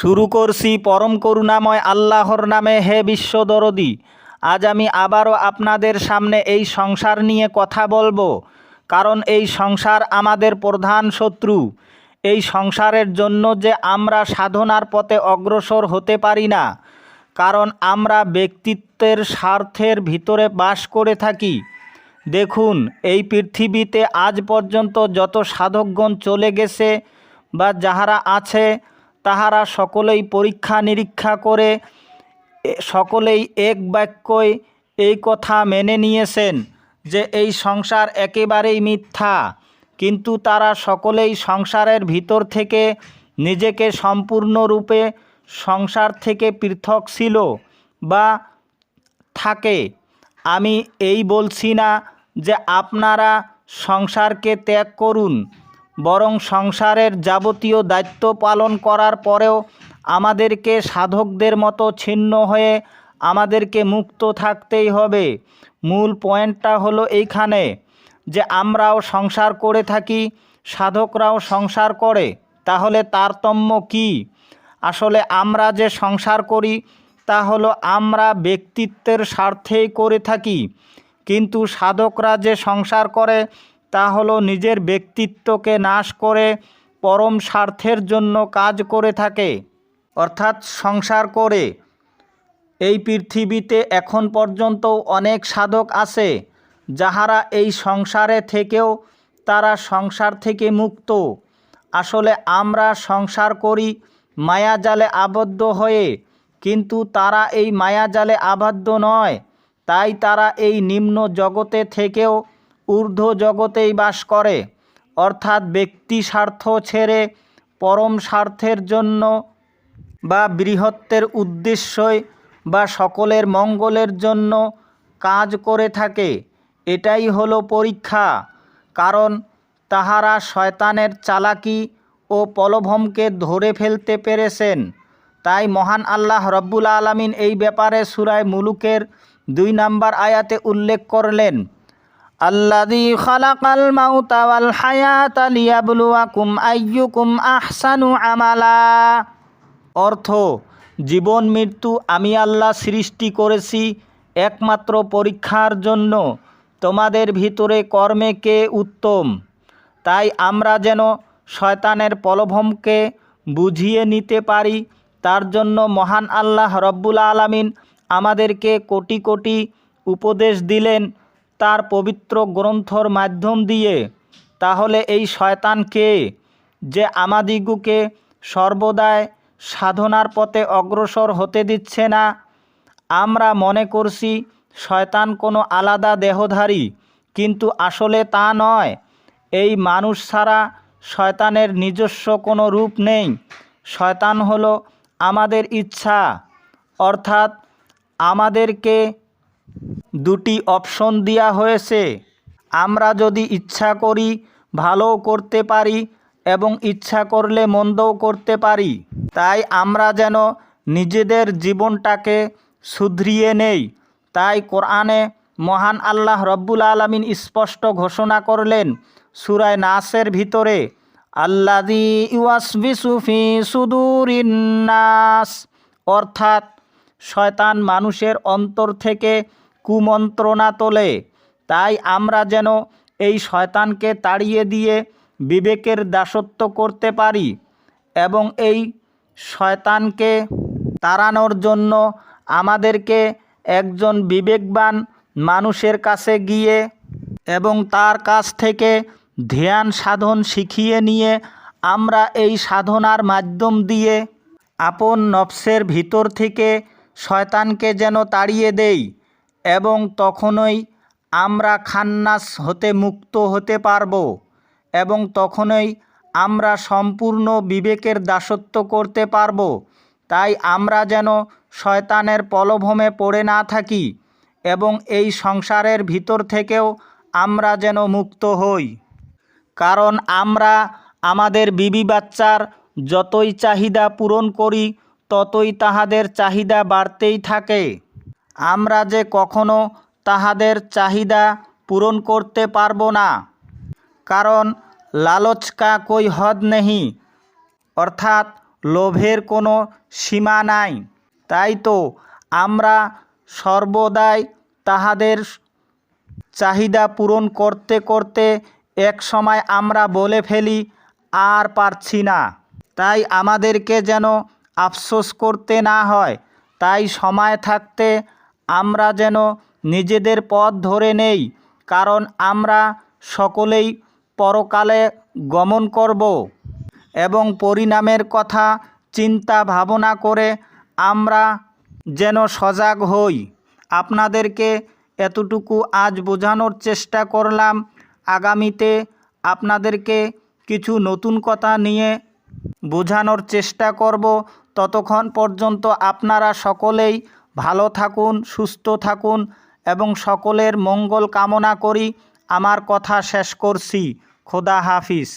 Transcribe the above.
শুরু করছি পরম করুণাময় আল্লাহর নামে, হে বিশ্বদরদি আজ আমি আবারও আপনাদের সামনে এই সংসার নিয়ে কথা বলব, কারণ এই সংসার আমাদের প্রধান শত্রু। এই সংসারের জন্য যে আমরা সাধনার পথে অগ্রসর হতে পারি না, কারণ আমরা ব্যক্তিত্বের স্বার্থের ভিতরে বাস করে থাকি। দেখুন, এই পৃথিবীতে আজ পর্যন্ত যত সাধকগণ চলে গেছে বা যাহারা আছে তাহারা সকলেই পরীক্ষা নিরীক্ষা করে সকলেই এক বাক্যই এই কথা মেনে নিয়েছেন যে এই সংসার একেবারেই মিথ্যা। কিন্তু তারা সকলেই সংসারের ভিতর থেকে নিজেকে সম্পূর্ণরূপে সংসার থেকে পৃথক ছিল বা থাকে। আমি এই বলছি না যে আপনারা সংসারকে ত্যাগ করুন বরং সংসারের যাবতীয় দায়িত্ব পালন করার পরেও আমাদেরকে সাধকদের মতো ছিন্ন হয়ে আমাদেরকে মুক্ত থাকতেই হবে। মূল পয়েন্টটা হলো এইখানে যে আমরাও সংসার করে থাকি, সাধকরাও সংসার করে, তাহলে তারতম্য কী? আসলে আমরা যে সংসার করি, তা হলো আমরা ব্যক্তিত্বের স্বার্থেই করে থাকি। কিন্তু সাধকরা যে সংসার করে তা হলো নিজের ব্যক্তিত্বকে নাশ করে পরম স্বার্থের জন্য কাজ করে থাকে, অর্থাৎ সংসার করে। এই পৃথিবীতে এখন পর্যন্ত অনেক সাধক আছে, যাহারা এই সংসারে থেকেও তারা সংসার থেকে মুক্ত। আসলে আমরা সংসার করি মায়াজালে আবদ্ধ হয়ে, কিন্তু তারা এই মায়াজালে আবদ্ধ নয়, তাই তারা এই নিম্ন জগতে থেকেও ঊর্ধ্ব জগতেই বাস করে, অর্থাৎ ব্যক্তি স্বার্থ ছেড়ে পরম স্বার্থের জন্য বা বৃহত্তের উদ্দেশ্যই বা সকলের মঙ্গলের জন্য কাজ করে থাকে। এটাই হলো পরীক্ষা। কারণ তাহারা শয়তানের চালাকি ও পলভমকে ধরে ফেলতে পেরেছেন। তাই মহান আল্লাহ রব্বুল আলমিন এই ব্যাপারে সুরায় মুলুকের দুই নাম্বার আয়াতে উল্লেখ করলেন আল্লাদি খালাকাল মাউতা ওয়াল হায়াতা লিয়াবলুয়াকুম আইয়ুকুম আহসানু আমালা। অর্থ, জীবন, মৃত্যু আমি আল্লাহ সৃষ্টি করেছি একমাত্র পরীক্ষার জন্য। তোমাদের ভিতরে কর্মে কে উত্তম? তাই আমরা যেন শয়তানের প্রলোভনকে বুঝিয়ে নিতে পারি, তার জন্য মহান আল্লাহ রব্বুল আলামিন আমাদেরকে কোটি কোটি উপদেশ দিলেন। তার পবিত্র গ্রন্থর মাধ্যম দিয়ে। তাহলে এই শয়তানকে যে আমাদিগুকে সর্বদাই সাধনার পথে অগ্রসর হতে দিচ্ছে না। আমরা মনে করছি, শয়তান কোনো আলাদা দেহধারী, কিন্তু আসলে তা নয়। এই মানুষ ছাড়া শয়তানের নিজস্ব কোনো রূপ নেই। শয়তান হলো আমাদের ইচ্ছা, অর্থাৎ আমাদেরকে দুটি অপশন দেওয়া হয়েছে। আমরা যদি ইচ্ছা করি ভালোও করতে পারি এবং ইচ্ছা করলে মন্দও করতে পারি। তাই আমরা যেন নিজেদের জীবনটাকে শুধরিয়ে নেই। তাই কোরআনে মহান আল্লাহ রব্বুল আলমিন স্পষ্ট ঘোষণা করলেন সুরায় নাসের ভিতরে আল্লাদি ইউসবিসুফি সুদুরিন্নাস অর্থাৎ, শয়তান মানুষের অন্তর থেকে কুমন্ত্রণা তোলে। তাই আমরা যেন এই শয়তানকে তাড়িয়ে দিয়ে বিবেকের দাসত্ব করতে পারি এবং এই শয়তানকে তাড়ানোর জন্য আমাদেরকে একজন বিবেকবান মানুষের কাছে গিয়ে এবং তার কাছ থেকে ধ্যান সাধন শিখিয়ে নিয়ে আমরা এই সাধনার মাধ্যম দিয়ে আপন নফসের ভিতর থেকে শয়তানকে যেন তাড়িয়ে দেই। এবং তখনই আমরা খান্নাস হতে মুক্ত হতে পারব এবং তখনই আমরা সম্পূর্ণ বিবেকের দাসত্ব করতে পারব। তাই আমরা যেন শয়তানের পলভমে পড়ে না থাকি এবং এই সংসারের ভিতর থেকেও আমরা যেন মুক্ত হই। কারণ আমরা আমাদের বিবি বাচ্চার যতই চাহিদা পূরণ করি, ততই তাহাদের চাহিদা বাড়তেই থাকে। আমরা যে কখনো তাহাদের চাহিদা পূরণ করতে পারব না। কারণ লালচ কা কই হদ নেহি, অর্থাৎ লোভের কোনো সীমা নাই। তাই তো আমরা সর্বদাই তাহাদের চাহিদা পূরণ করতে করতে এক সময় আমরা বলে ফেলি, আর পারছি না। তাই আমাদেরকে যেন আফসোস করতে না হয়, তাই সময় থাকতে আমরা যেন নিজেদের পথ ধরে নেই, কারণ আমরা সকলেই পরকালে গমন করব। এবং পরিণামের কথা চিন্তা ভাবনা করে আমরা যেন সজাগ হই। আপনাদেরকে এতটুকু আজ বোঝানোর চেষ্টা করলাম। আগামীতে আপনাদেরকে কিছু নতুন কথা নিয়ে বোঝানোর চেষ্টা করব। ততক্ষণ পর্যন্ত আপনারা সকলেই ভালো থাকুন, সুস্থ থাকুন এবং সকলের মঙ্গল কামনা করি। আমার কথা শেষ করছি। খোদা হাফিজ।